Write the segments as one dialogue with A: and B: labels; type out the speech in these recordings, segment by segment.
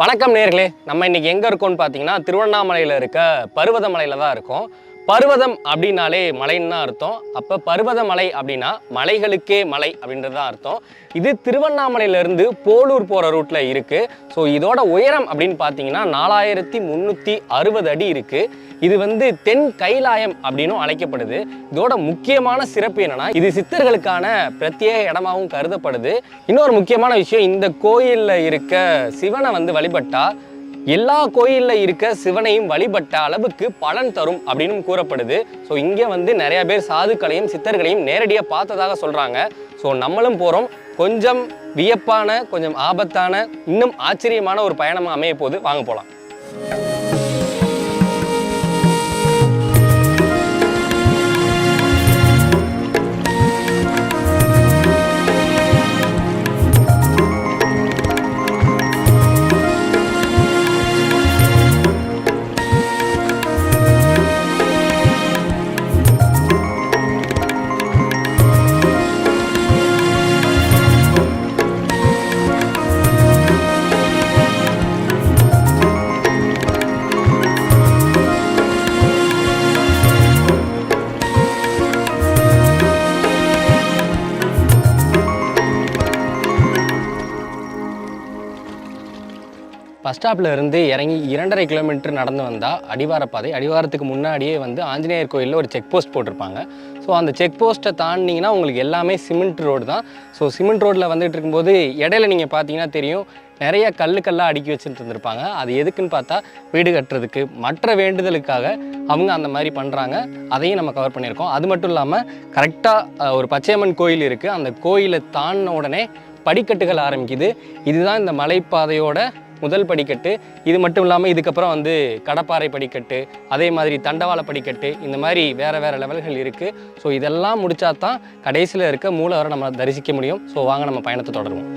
A: வணக்கம் நேர்களே. நம்ம இன்னைக்கு எங்கே இருக்கோம்னு பார்த்தீங்கன்னா திருவண்ணாமலையில் இருக்க பருவதமலையில் தான் இருக்கோம். பர்வதம் அப்படின்னாலே மலைன்னு தான் அர்த்தம். அப்போ பர்வதமலை அப்படின்னா மலைகளுக்கே மலை அப்படின்றது தான் அர்த்தம். இது திருவண்ணாமலையிலேருந்து போலூர் போகிற ரூட்டில் இருக்குது ஸோ இதோட உயரம் அப்படின்னு பார்த்தீங்கன்னா நாலாயிரத்தி முந்நூற்றி அறுபது அடி இருக்குது இது வந்து தென் கைலாயம் அப்படின்னும் அழைக்கப்படுது. இதோட முக்கியமான சிறப்பு என்னன்னா இது சித்தர்களுக்கான பிரத்யேக இடமாவும் கருதப்படுது. இன்னொரு முக்கியமான விஷயம் இந்த கோயிலில் இருக்க சிவனை வந்து வழிபட்டால் எல்லா கோயிலில் இருக்க சிவனையும் வழிபட்ட அளவுக்கு பலன் தரும் அப்படின்னு கூறப்படுது. ஸோ இங்கே வந்து நிறைய பேர் சாதுக்களையும் சித்தர்களையும் நேரடியாக பார்த்ததாக சொல்கிறாங்க ஸோ நம்மளும் போகிறோம் கொஞ்சம் வியப்பான கொஞ்சம் ஆபத்தான இன்னும் ஆச்சரியமான ஒரு பயணமாக அமைய போது வாங்க போகலாம் பஸ் ஸ்டாப்பில் இருந்து இறங்கி இரண்டரை கிலோமீட்டர் நடந்து வந்தால் அடிவாரப்பாதை. அடிவாரத்துக்கு முன்னாடியே வந்து ஆஞ்சநேயர் கோயிலில் ஒரு செக் போஸ்ட் போட்டிருப்பாங்க. ஸோ அந்த செக் போஸ்ட்டை தாண்டினீங்கன்னா உங்களுக்கு எல்லாமே சிமெண்ட் ரோடு தான். ஸோ சிமெண்ட் ரோட்டில் வந்துட்டு இருக்கும்போது இடையில நீங்கள் பார்த்தீங்கன்னா தெரியும் நிறைய கல்லு கல்லாக அடுக்கி வச்சுட்டு இருந்திருப்பாங்க. அது எதுக்குன்னு பார்த்தா வீடு கட்டுறதுக்கு. மற்ற வேண்டுதலுக்காக அவங்க அந்த மாதிரி பண்ணுறாங்க அதையும் நம்ம கவர் பண்ணியிருக்கோம். அது மட்டும் இல்லாமல் கரெக்டாக ஒரு பச்சையம்மன் கோயில் இருக்குது அந்த கோயிலை தாண்டின உடனே படிக்கட்டுகள் ஆரம்பிக்குது. இதுதான் இந்த மலைப்பாதையோட முதல் படிக்கட்டு இது மட்டும் இல்லாமல் இதுக்கப்புறம் வந்து கடப்பாறை படிக்கட்டு அதே மாதிரி தண்டவாள படிக்கட்டு இந்த மாதிரி வேறு வேறு லெவல்கள் இருக்குது ஸோ இதெல்லாம் முடிச்சா தான் கடைசியில் இருக்க மூலவரை நம்ம தரிசிக்க முடியும். ஸோ வாங்க நம்ம பயணத்தை தொடருவோம்.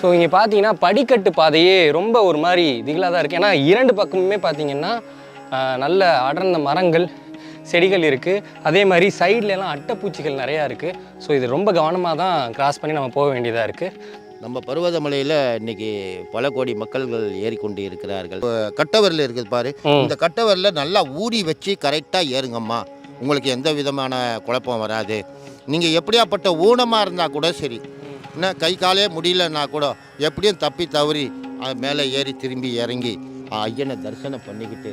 A: ஸோ இங்கே பார்த்தீங்கன்னா படிக்கட்டு பாதையே ரொம்ப ஒரு மாதிரி திகிலாக தான் இருக்குது ஏன்னா இரண்டு பக்கமுமே பார்த்தீங்கன்னா நல்ல அடர்ந்த மரங்கள் செடிகள் இருக்குது அதே மாதிரி எல்லாம் அட்டைப்பூச்சிகள் நிறையா இருக்குது ஸோ இது ரொம்ப கவனமாக தான் கிராஸ் பண்ணி நம்ம போக வேண்டியதாக இருக்குது
B: நம்ம பருவதமலையில் இன்னைக்கு பல கோடி மக்கள்கள் ஏறிக்கொண்டு இருக்கிறார்கள். கட்டவரில் இருக்குது பாரு. இந்த கட்டவரில் நல்லா ஊடி வச்சு கரெக்டாக ஏறுங்கம்மா. உங்களுக்கு எந்த விதமான குழப்பம் வராது. நீங்கள் எப்படியாப்பட்ட ஊனமாக இருந்தால் கூட சரி. என்ன கை காலே முடியலன்னா கூட எப்படியும் தப்பி தவறி அது மேலே ஏறி திரும்பி இறங்கி ஐயனை தரிசனம் பண்ணிக்கிட்டு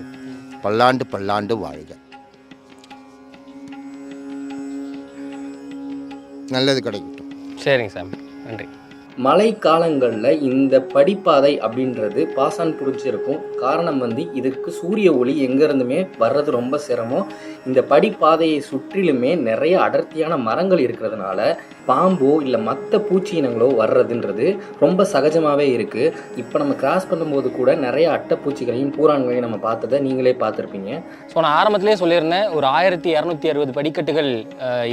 B: பல்லாண்டு பல்லாண்டு வாழ்க. நல்லது கிடைக்கட்டும்.
A: சரிங்க சார் நன்றி.
C: மழை காலங்களில் இந்த படிப்பாதை அப்படின்றது பாசான் பிடிச்சிருக்கும் காரணம் வந்து இதுக்கு சூரிய ஒளி எங்கேருந்துமே வர்றது ரொம்ப சிரமம். இந்த படிப்பாதையை சுற்றிலுமே நிறைய அடர்த்தியான மரங்கள் இருக்கிறதுனால பாம்போ இல்லை மற்ற பூச்சி இனங்களோ வர்றதுன்றது ரொம்ப சகஜமாகவே இருக்குது இப்போ நம்ம கிராஸ் பண்ணும்போது கூட நிறைய அட்டைப்பூச்சிகளையும் பூரான்களையும் நம்ம பார்த்ததை நீங்களே பார்த்துருப்பீங்க.
A: ஸோ நான் ஆரம்பத்திலே சொல்லியிருந்தேன் ஒரு ஆயிரத்தி இரநூத்தி அறுபது படிக்கட்டுகள்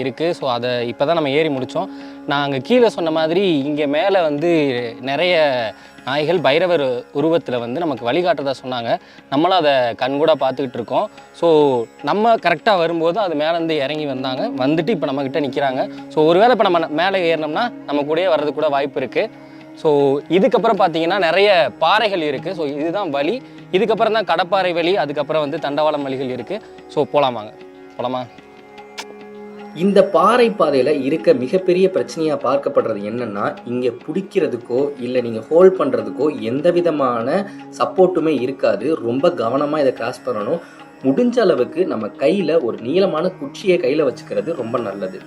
A: இருக்குது ஸோ அதை இப்போ தான் நம்ம ஏறி முடித்தோம் நான் அங்கே கீழே சொன்ன மாதிரி இங்கே மேலே வந்து நிறைய நாய்கள் பைரவர் உருவத்தில் வந்து நமக்கு வழிகாட்டுறதா சொன்னாங்க. நம்மளும் அதை கண்கூட பார்த்துக்கிட்டு இருக்கோம். ஸோ நம்ம கரெக்டாக வரும்போது அது மேலேருந்து இறங்கி வந்தாங்க. வந்துட்டு இப்போ நம்மக்கிட்ட நிற்கிறாங்க ஸோ ஒருவேளை இப்போ நம்ம மேலே ஏறினோம்னா நம்ம கூடயே வர்றது கூட வாய்ப்பு இருக்குது ஸோ இதுக்கப்புறம் பார்த்தீங்கன்னா நிறைய பாறைகள் இருக்குது ஸோ இதுதான் வழி. இதுக்கப்புறம் தான் கடப்பாறை வழி. அதுக்கப்புறம் வந்து தண்டவாளம் வழிகள் இருக்குது ஸோ போகலாமாங்க போகலாமா
C: இந்த பாறை பாதையில் இருக்க மிகப்பெரிய பிரச்சனையாக பார்க்கப்படுறது என்னென்னா இங்கே பிடிக்கிறதுக்கோ இல்லை நீங்கள் ஹோல்ட் பண்ணுறதுக்கோ எந்த விதமான சப்போர்ட்டுமே இருக்காது. ரொம்ப கவனமாக இதை கிராஸ் பண்ணணும். முடிஞ்ச அளவுக்கு நம்ம கையில் ஒரு நீளமான குச்சியை கையில் வச்சுக்கிறது ரொம்ப நல்லது.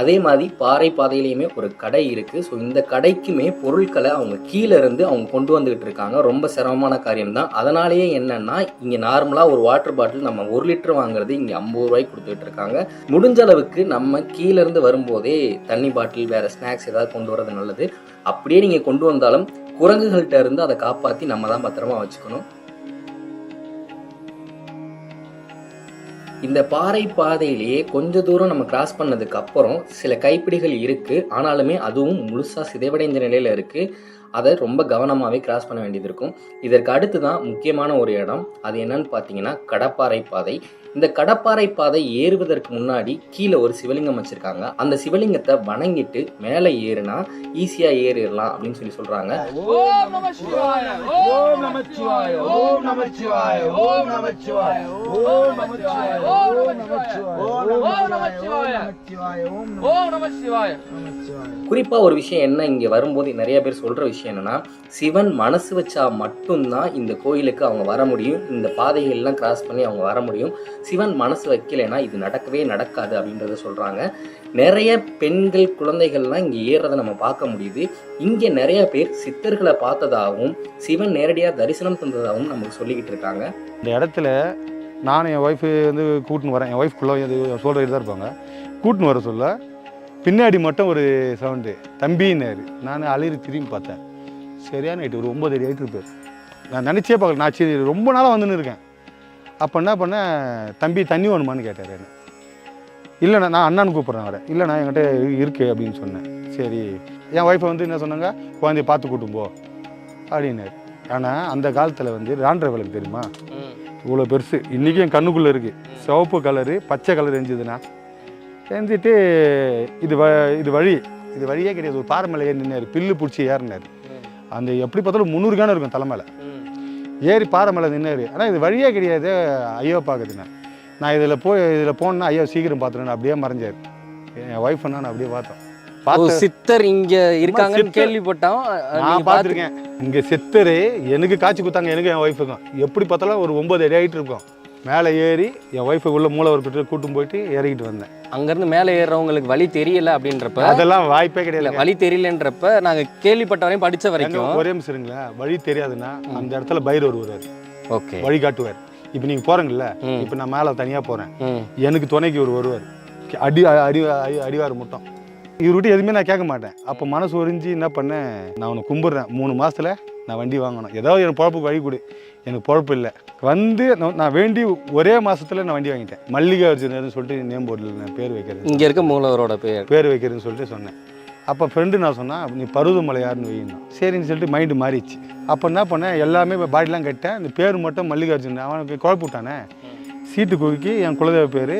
C: அதே மாதிரி பாறை பாதையிலையுமே ஒரு கடை இருக்குது ஸோ இந்த கடைக்குமே பொருட்களை அவங்க கீழே இருந்து அவங்க கொண்டு வந்துகிட்டு இருக்காங்க. ரொம்ப சிரமமான காரியம் தான் அதனாலேயே என்னன்னா இங்கே நார்மலாக ஒரு வாட்டர் பாட்டில் நம்ம ஒரு லிட்டர் வாங்குறது இங்கே ஐம்பது ரூபாய்க்கு கொடுத்துட்டு இருக்காங்க. முடிஞ்ச அளவுக்கு நம்ம கீழேருந்து வரும்போதே தண்ணி பாட்டில் வேற ஸ்நாக்ஸ் ஏதாவது கொண்டு வரது நல்லது. அப்படியே நீங்கள் கொண்டு வந்தாலும் குரங்குகள்கிட்ட இருந்து அதை காப்பாற்றி நம்ம தான் பத்திரமா வச்சுக்கணும். இந்த பாறை பாதையிலேயே கொஞ்ச தூரம் நம்ம கிராஸ் பண்ணதுக்கு அப்புறம் சில கைப்பிடிகள் இருக்கு. ஆனாலுமே அதுவும் முழுசா சிதைவடைந்த நிலையில இருக்கு. அதை ரொம்ப கவனமாகவே கிராஸ் பண்ண வேண்டியது இருக்கும். இதற்கு அடுத்து தான் முக்கியமான ஒரு இடம். அது என்னன்னு பார்த்தீங்கன்னா கடப்பாறை பாதை. இந்த கடப்பாறை பாதை ஏறுவதற்கு முன்னாடி கீழே ஒரு சிவலிங்கம் வச்சுருக்காங்க. அந்த சிவலிங்கத்தை வணங்கிட்டு மேலே ஏறுனா ஈஸியாக ஏறிடலாம் அப்படின்னு சொல்லி
D: சொல்கிறாங்க
C: குறிப்பாக ஒரு விஷயம் என்ன இங்கே வரும்போது நிறைய பேர் சொல்கிற விஷயம் என்னன்னா சிவன் மனசு வச்சா மட்டும்தான் இந்த கோயிலுக்கு அவங்க வர முடியும். இந்த பாதைகள்லாம் கிராஸ் பண்ணி அவங்க வர முடியும். சிவன் மனசு வைக்கலைன்னா இது நடக்கவே நடக்காது அப்படின்றத சொல்கிறாங்க நிறைய பெண்கள் குழந்தைகள்லாம் இங்கே ஏறுறதை நம்ம பார்க்க முடியுது. இங்கே நிறைய பேர் சித்தர்களை பார்த்ததாகவும் சிவன் நேரடியாக தரிசனம் தந்ததாகவும் நமக்கு சொல்லிக்கிட்டு இருக்காங்க.
E: இந்த இடத்துல நான் என் ஒய்ஃபு வந்து கூட்டின்னு வரேன். என் ஒய்ஃப்குள்ளே இது சொல்கிறது தான் இருப்பாங்க. கூட்டின்னு வர சொல்ல பின்னாடி மட்டும் ஒரு சவுண்டு தம்பின்னாரு நான் அழிறு திரும்பி பார்த்தேன். சரியான நைட்டு ஒரு ஒம்பது அடி ஆகிட்டு இருப்பார் நான் நினச்சே பார்க்கல. நான் சரி ரொம்ப நாளாக வந்துன்னு இருக்கேன். அப்போ என்ன பண்ணேன் தம்பி தண்ணி வேணுமான்னு கேட்டார் என்ன. இல்லைண்ணா நான் அண்ணான்னு கூப்பிட்றேன் அவரை. இல்லைண்ணா என்கிட்ட இருக்கு அப்படின்னு சொன்னேன். சரி என் ஒய்ஃபை வந்து என்ன சொன்னாங்க? குழந்தைய பார்த்து கூட்டும் போ அப்படின்னாரு. ஆனால் அந்த காலத்தில் வந்து ராண்ட்ர விளக்கு தெரியுமா? இவ்வளோ பெருசு. இன்றைக்கும் என் கண்ணுக்குள்ளே இருக்குது சிவப்பு கலரு பச்சை கலர் எரிஞ்சுதுண்ணா. செஞ்சுட்டு இது வ இது வழி. இது வழியே கிடையாது. ஒரு பாறை மேலே ஏறி பில்லு பிடிச்சி ஏறினார். அந்த எப்படி பார்த்தாலும் முந்நூறு காணம் இருக்கும் தலை மேலே. ஏறி பாறை மேலே நின்னாரு ஆனால் இது வழியே கிடையாது. ஐயோ பார்க்குதுண்ணே நான். இதில் போய் இதில் போனேன்னா ஐயோ சீக்கிரம் பார்த்துருன்னு அப்படியே மறைஞ்சார். என் ஒய்ஃப் நான் அப்படியே பார்த்தோம். பார்த்து
A: சித்தர் இங்க இருக்காங்கன்னு. கேள்விப்பட்டோம்.
E: நான் பார்த்துருக்கேன். இங்கே செத்தரு எனக்கு காய்ச்சி கொடுத்தாங்க எனக்கு என் ஒய்ஃபுக்கும் எப்படி பார்த்தாலும் ஒரு ஒம்பது அடி ஆகிட்டு இருக்கும். மேலே ஏறி என் ஒய்ஃபை உள்ள மூளை ஒரு கிட்ட கூட்டும் போயிட்டு இறங்கிட்டு வந்தேன்.
A: அங்க இருந்து மேலே ஏறுறவங்களுக்கு வழி தெரியல அப்படின்றப்ப
E: அதெல்லாம் வாய்ப்பே கிடையாது.
A: வழி தெரியலன்றப்ப நாங்க கேள்விப்பட்ட வரையும் படிச்ச
E: எங்க
A: வரைக்கும்
E: ஒரே நிமிஷம் இருங்களேன். வழி தெரியாதுன்னா அந்த இடத்துல பைரவர் வருவார்.
A: ஓகே.
E: வழி காட்டுவார். இப்போ நீங்கள் போகிறீங்கல்ல
A: ம்.
E: இப்போ நான் மேலே தனியாக போகிறேன் எனக்கு துணைக்கு ஒரு வருவார். அடி அடி அடி அடிவார் மட்டும். இவர்கிட்ட எதுவுமே நான் கேட்க மாட்டேன். அப்போ மனசு ஒரிஞ்சு என்ன பண்ணேன்? நான் உன்னை கும்பிட்றேன். மூணு மாசத்துல நான் வண்டி வாங்கணும். ஏதாவது எனக்கு பொழப்புக்கு வழி கொடு. எனக்கு பொழப்பு இல்லை. வந்து நான் வேண்டி ஒரே மாசத்துல நான் வண்டி வாங்கிட்டேன். மல்லிகை அர்ஜுனர்னு சொல்லிட்டு நேம் போர்டில் நான் பேர் வைக்கிறது.
A: இங்க இருக்க மூலவரோட பேர்.
E: பேர் வைக்கிறேன்னு சொல்லிட்டு சொன்னேன். அப்போ ஃப்ரெண்டு நான் சொன்னேன் நீ பருவமலை யாருன்னு வைக்கணும் சரின்னு சொல்லிட்டு மைண்டு மாறிடுச்சு. அப்போ என்ன பண்ணேன் எல்லாமே பாடிலாம் கட்டேன் இந்த பேர் மட்டும் மல்லிகார்ஜுன் அவனுக்கு குழப்ப விட்டானே. சீட்டு குறுக்கி என் குலதெய்வ பேர்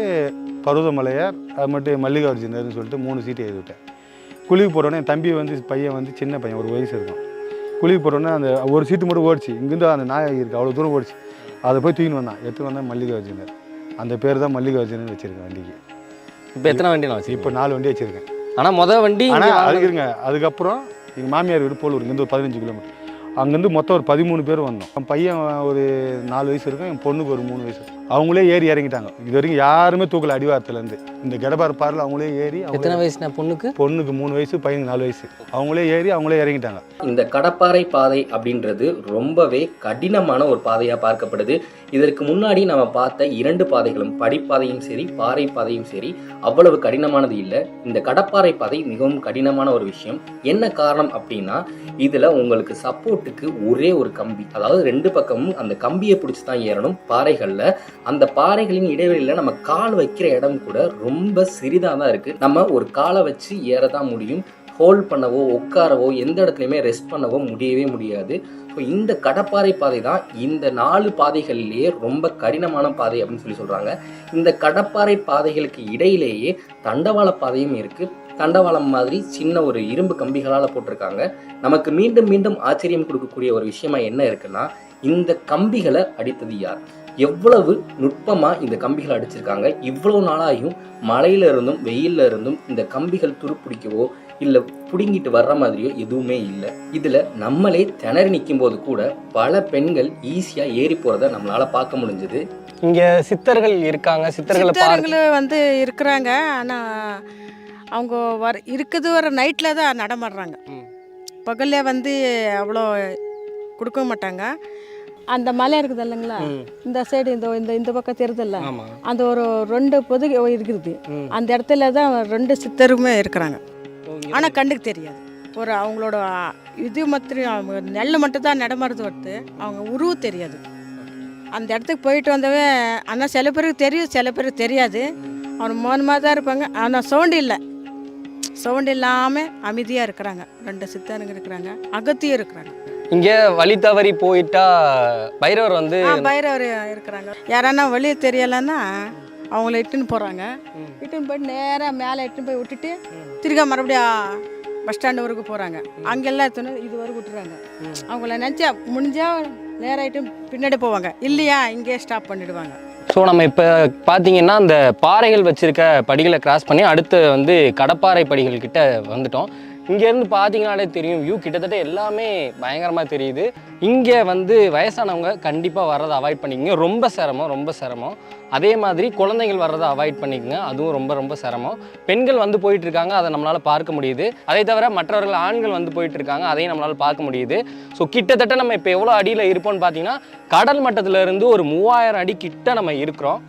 E: பருவமலையார் அது மட்டும் மல்லிகார்ஜுனர்னு சொல்லிட்டு மூணு சீட்டு எழுதி விட்டேன். குளிக்கு போகிறோன்னே என் தம்பி வந்து பையன் வந்து சின்ன பையன் ஒரு வயசு இருக்கும். குளிக்கு போகிறோன்னே அந்த ஒரு சீட்டு மட்டும் ஓடிச்சு. இங்கேருந்து அந்த நாய் இருக்குது அவ்வளோ தூரம் ஓடிச்சு. அதை போய் தூக்கின்னு வந்தான். எடுத்து வந்தேன் மல்லிகார்ஜுனர். அந்த பேர் தான் மல்லிகார்ஜுனன் வச்சுருக்கேன் வண்டிக்கு.
A: இப்போ எத்தனை வண்டி நான்
E: இப்போ நாலு வண்டி வச்சுருக்கேன்.
A: ஆனா முத வண்டி
E: ஆனால் அதுக்கு இருங்க. அதுக்கப்புறம் எங்கள் மாமியார் வீடு போலூர் இங்கேருந்து ஒரு பதினஞ்சு கிலோமீட்டர். அங்கேருந்து மொத்தம் ஒரு பதிமூணு பேர் வந்தோம். என் பையன் ஒரு நாலு வயசு இருக்கும் என் பொண்ணுக்கு ஒரு மூணு வயசு அவங்களே ஏறி இறங்கிட்டாங்க. இது வரைக்கும் யாருமே தூக்கல அடிவாரத்துலேருந்து. இந்த கெடபார் பாரில் அவங்களே ஏறி
A: எத்தனை வயசுனா பொண்ணுக்கு?
E: பொண்ணுக்கு மூணு வயசு பையனுக்கு நாலு வயசு. அவங்களே ஏறி அவங்களே இறங்கிட்டாங்க.
C: இந்த கடப்பாறை பாதை அப்படின்றது ரொம்பவே கடினமான ஒரு பாதையாக பார்க்கப்படுது. இதற்கு முன்னாடி நம்ம பார்த்த இரண்டு பாதைகளும் படிப்பாதையும் சரி பாறை பாதையும் சரி அவ்வளவு கடினமானது இல்லை. இந்த கடப்பாறை பாதை மிகவும் கடினமான ஒரு விஷயம். என்ன காரணம் அப்படின்னா இதில் உங்களுக்கு சப்போர்ட்டுக்கு ஒரே ஒரு கம்பி அதாவது ரெண்டு பக்கமும் அந்த கம்பியை பிடிச்சி தான் ஏறணும். பாறைகளில் அந்த பாறைகளின் இடைவெளியில் நம்ம கால் வைக்கிற இடம் கூட ரொம்ப சிறிதாக தான் இருக்குது நம்ம ஒரு காலை வச்சு ஏற தான் முடியும். ஹோல்ட் பண்ணவோ உட்காரவோ எந்த இடத்துலையுமே ரெஸ்ட் பண்ணவோ முடியவே முடியாது. ஸோ இந்த கடப்பாறை பாதை தான் இந்த நாலு பாதைகள்லேயே ரொம்ப கடினமான பாதை அப்படின்னு சொல்லி சொல்கிறாங்க இந்த கடப்பாறை பாதைகளுக்கு இடையிலேயே தண்டவாள பாதையும் இருக்குது தண்டவாளம் மாதிரி சின்ன ஒரு இரும்பு கம்பிகளால் போட்டிருக்காங்க. நமக்கு மீண்டும் மீண்டும் ஆச்சரியம் கொடுக்கக்கூடிய ஒரு விஷயமா என்ன இருக்குன்னா இந்த கம்பிகளை அடித்தது யார்? எவ்வளவு நுட்பமாக இந்த கம்பிகளை அடிச்சிருக்காங்க இவ்வளவு நாளாயும் மழையில இருந்தும் வெயில்ல இருந்தும் இந்த கம்பிகள் துருப்பிடிக்கவோ இல்லை பிடுங்கிட்டு வர்ற மாதிரியோ எதுவுமே இல்லை. இதில் நம்மளே திணறி நிற்கும் போது கூட பல பெண்கள் ஈஸியாக ஏறி போகிறத நம்மளால பார்க்க முடிஞ்சது.
A: இங்க சித்தர்கள் இருக்காங்க சித்தர்களை
F: வந்து இருக்கிறாங்க ஆனால் அவங்க வர இருக்குது வர நைட்டில் தான் நடமாடுறாங்க. பகல்ல வந்து அவ்வளோ கொடுக்க மாட்டாங்க. அந்த மலை இருக்குது இல்லைங்களா. இந்த சைடு இந்த இந்த இந்த பக்கம் தெரியுதுல்ல அந்த ஒரு ரெண்டு பொது இருக்குது. அந்த இடத்துல தான் ரெண்டு சித்தருமே இருக்கிறாங்க. ஆனால் கண்ணுக்கு தெரியாது. ஒரு அவங்களோட இது மாத்திரம் அவங்க நெல் மட்டும் தான் நடமாடுறது வருது அவங்க உருவு தெரியாது. அந்த இடத்துக்கு போயிட்டு வந்தவே ஆனால் சில பேருக்கு தெரியும் சில பேருக்கு தெரியாது. அவன் மௌனமாக தான் இருப்பாங்க. ஆனால் சவுண்டு இல்லை. சவுண்டு இல்லாமல் அமைதியாக இருக்கிறாங்க. ரெண்டு சித்தனுங்க இருக்கிறாங்க. அகத்தியும் இருக்கிறாங்க.
A: இங்கே வழி தவறி போயிட்டா பைரவர் வந்து
F: பைரவர் இருக்கிறாங்க. யாரானா வழி தெரியலைன்னா அவங்கள இட்டுன்னு போகிறாங்க. இட்டுன்னு போயிட்டு நேராக மேலே இட்டுன்னு போய் விட்டுட்டு திரும்ப மறுபடியும் பஸ் ஸ்டாண்டு வரைக்கும் போகிறாங்க அங்கெல்லாம் எத்தனை இது வரைக்கும் விட்டுறாங்க. அவங்கள நினச்சா முடிஞ்சா நேராகிட்டு பின்னாடி போவாங்க. இல்லையா இங்கேயே ஸ்டாப் பண்ணிடுவாங்க.
A: ஸோ நம்ம இப்போ பார்த்தீங்கன்னா அந்த பாறைகள் வச்சிருக்க படிகளை கிராஸ் பண்ணி அடுத்து வந்து கடப்பாறை படிகள் கிட்ட வந்துட்டோம். இங்கேருந்து பார்த்தீங்கனாலே தெரியும் வியூ கிட்டத்தட்ட எல்லாமே பயங்கரமாக தெரியுது. இங்கே வந்து வயசானவங்க கண்டிப்பாக வர்றதை அவாய்ட் பண்ணிக்கங்க. ரொம்ப சிரமம் ரொம்ப சிரமம். அதே மாதிரி குழந்தைகள் வர்றதை அவாய்ட் பண்ணிக்கங்க. அதுவும் ரொம்ப ரொம்ப சிரமம். பெண்கள் வந்து போயிட்டு இருக்காங்க அதை நம்மளால் பார்க்க முடியுது. அதை தவிர மற்றவர்கள் ஆண்கள் வந்து போயிட்டு இருக்காங்க அதையும் நம்மளால் பார்க்க முடியுது. ஸோ கிட்டத்தட்ட நம்ம இப்போ எவ்வளோ அடியில் இருப்போம்னு பார்த்தீங்கன்னா கடல் மட்டத்திலிருந்து ஒரு மூவாயிரம் அடி கிட்ட நம்ம இருக்கிறோம்.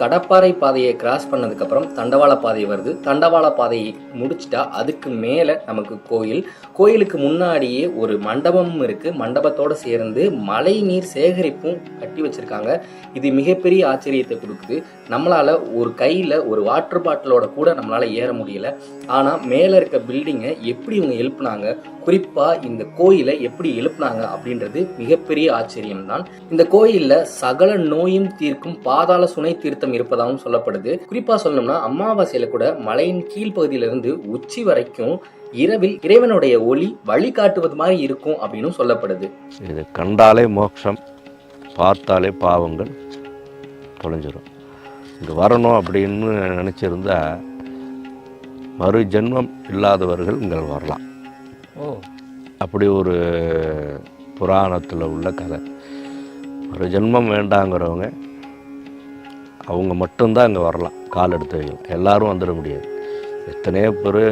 C: கடப்பாறை பாதையை கிராஸ் பண்ணதுக்கப்புறம் தண்டவாள பாதை வருது. தண்டவாள பாதையை முடிச்சிட்டா அதுக்கு மேலே நமக்கு கோயில். கோயிலுக்கு முன்னாடியே ஒரு மண்டபமும் இருக்குது மண்டபத்தோடு சேர்ந்து மழை நீர் சேகரிப்பும் கட்டி வச்சிருக்காங்க. இது மிகப்பெரிய ஆச்சரியத்தை கொடுக்குது. நம்மளால் ஒரு கையில் ஒரு வாட்டர் பாட்டிலோட கூட நம்மளால் ஏற முடியல. ஆனால் மேலே இருக்க பில்டிங்கை எப்படி இவங்க எழுப்புனாங்க? குறிப்பாக இந்த கோயிலை எப்படி எழுப்புனாங்க அப்படின்றது மிகப்பெரிய ஆச்சரியம்தான். இந்த கோயிலில் சகல நோயும் தீர்க்கும் பாதாள சுனை தீர்த்தம் இருப்பதாகவும் சொல்லப்படுது. குறிப்பாக சொல்லணும்னா அமாவாசையில கூட மலையின் கீழ்ப்பகுதியிலிருந்து உச்சி வரைக்கும் இரவில் இறைவனுடைய ஒளி வழிகாட்டுவது மாதிரி இருக்கும் அப்படின்னு சொல்லப்படுது.
G: இது கண்டாலே மோட்சம் பார்த்தாலே பாவங்கள் தொலைஞ்சிரும். இங்கே வரணும் அப்படின்னு நினச்சிருந்தா மறு ஜென்மம் இல்லாதவர்கள் இங்கே வரலாம்.
A: ஓ.
G: அப்படி ஒரு புராணத்தில் உள்ள கதை. மறு ஜென்மம் வேண்டாங்கிறவங்க அவங்க மட்டும்தான் இங்கே வரலாம். கால் எடுத்து வைக்கலாம் எல்லோரும் வந்துட முடியாது. எத்தனையோ பேர்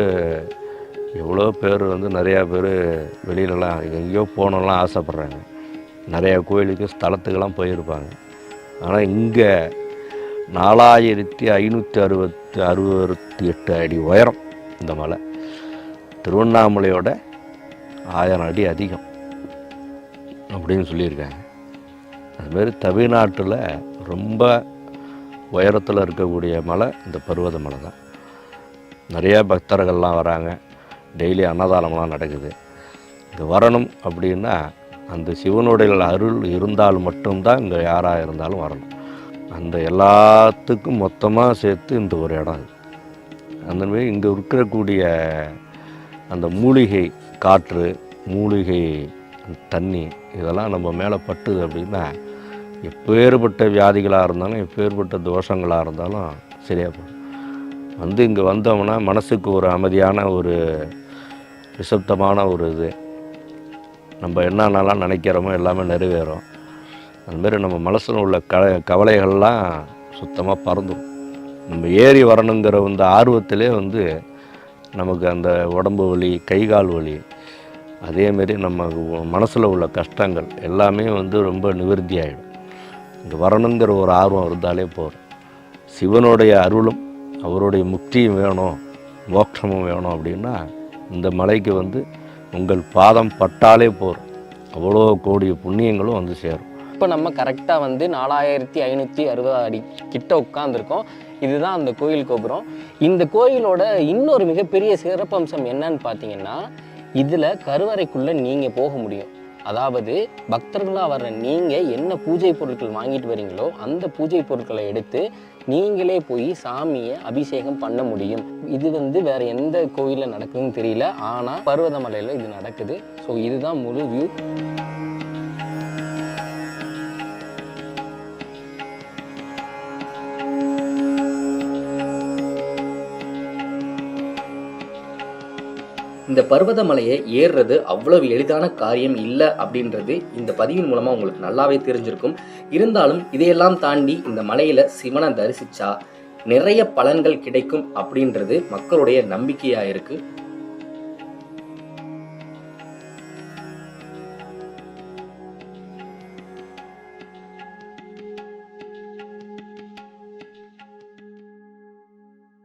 G: எவ்வளோ பேர் வந்து நிறையா பேர் வெளியிலலாம் எங்கேயோ போகணும்லாம் ஆசைப்பட்றாங்க. நிறையா கோயிலுக்கு ஸ்தலத்துக்கெல்லாம் போயிருப்பாங்க. ஆனால் இங்கே நாலாயிரத்தி ஐநூற்றி அறுபத்தி அறுபத்தி எட்டு அடி உயரம் இந்த மலை. திருவண்ணாமலையோட ஆயிரம் அடி அதிகம் அப்படின்னு சொல்லியிருக்காங்க. அதுமாரி தமிழ்நாட்டில் ரொம்ப உயரத்தில் இருக்கக்கூடிய மலை இந்த பருவத மலை தான். நிறையா பக்தர்கள்லாம் வராங்க. டெய்லி அன்னதானம்லாம் நடக்குது. இங்கே வரணும் அப்படின்னா அந்த சிவனுடைய அருள் இருந்தால் மட்டும்தான் இங்கே யாராக இருந்தாலும் வரணும். அந்த எல்லாத்துக்கும் மொத்தமாக சேர்த்து இந்த ஒரு இடம் அது. அந்த மாதிரி இங்கே இருக்கக்கூடிய அந்த மூலிகை காற்று மூலிகை தண்ணி இதெல்லாம் நம்ம மேலே பட்டுது அப்படின்னா எப்பேற்பட்ட வியாதிகளாக இருந்தாலும் எப்பேற்பட்ட தோஷங்களாக இருந்தாலும் சரியாக போகும். வந்து இங்கே வந்தோம்னா மனசுக்கு ஒரு அமைதியான ஒரு நிசப்தமான ஒரு இது. நம்ம என்னென்னலாம் நினைக்கிறோமோ எல்லாமே நிறைவேறும். அதுமாரி நம்ம மனசில் உள்ள க கவலைகள்லாம் சுத்தமாக பறந்துடும் நம்ம ஏறி வரணுங்கிற இந்த ஆர்வத்திலே வந்து நமக்கு அந்த உடம்பு வலி கை கால் வலி அதேமாரி நம்ம மனசில் உள்ள கஷ்டங்கள் எல்லாமே வந்து ரொம்ப நிவர்த்தி ஆகிடும் இங்கே வரணுங்கிற ஒரு ஆர்வம் இருந்தாலே போதும். சிவனுடைய அருளும் அவருடைய முக்தியும் வேணும் மோட்சமும் வேணும் அப்படின்னா இந்த மலைக்கு வந்து உங்கள் பாதம் பட்டாலே போதும். அவ்வளோ கோடி புண்ணியங்களும் வந்து சேரும்.
A: இப்போ நம்ம கரெக்டாக வந்து நாலாயிரத்தி ஐநூற்றி அறுபது அடி கிட்ட உட்காந்துருக்கோம் இதுதான் அந்த கோயில் கோபுரம். இந்த கோயிலோட இன்னொரு மிகப்பெரிய சிறப்பம்சம் என்னன்னு பார்த்தீங்கன்னா இதில் கருவறைக்குள்ளே நீங்கள் போக முடியும். அதாவது பக்தர்களாக வர்ற நீங்கள் என்ன பூஜை பொருட்கள் வாங்கிட்டு வரீங்களோ அந்த பூஜை பொருட்களை எடுத்து நீங்களே போய் சாமியை அபிஷேகம் பண்ண முடியும். இது வந்து வேற எந்த கோயிலில் நடக்குதுன்னு தெரியல. ஆனால் பர்வதமலையில் இது நடக்குது. ஸோ இதுதான் முழு வியூ
C: இந்த பர்வதமலையை ஏறுறது அவ்வளவு எளிதான காரியம் இல்லை அப்படின்றது இந்த பதிவின் மூலமாக உங்களுக்கு நல்லாவே தெரிஞ்சிருக்கும். இருந்தாலும் இதையெல்லாம் தாண்டி இந்த மலையில சிவனை தரிசிச்சா நிறைய பலன்கள் கிடைக்கும் அப்படின்றது மக்களுடைய நம்பிக்கையாக இருக்குது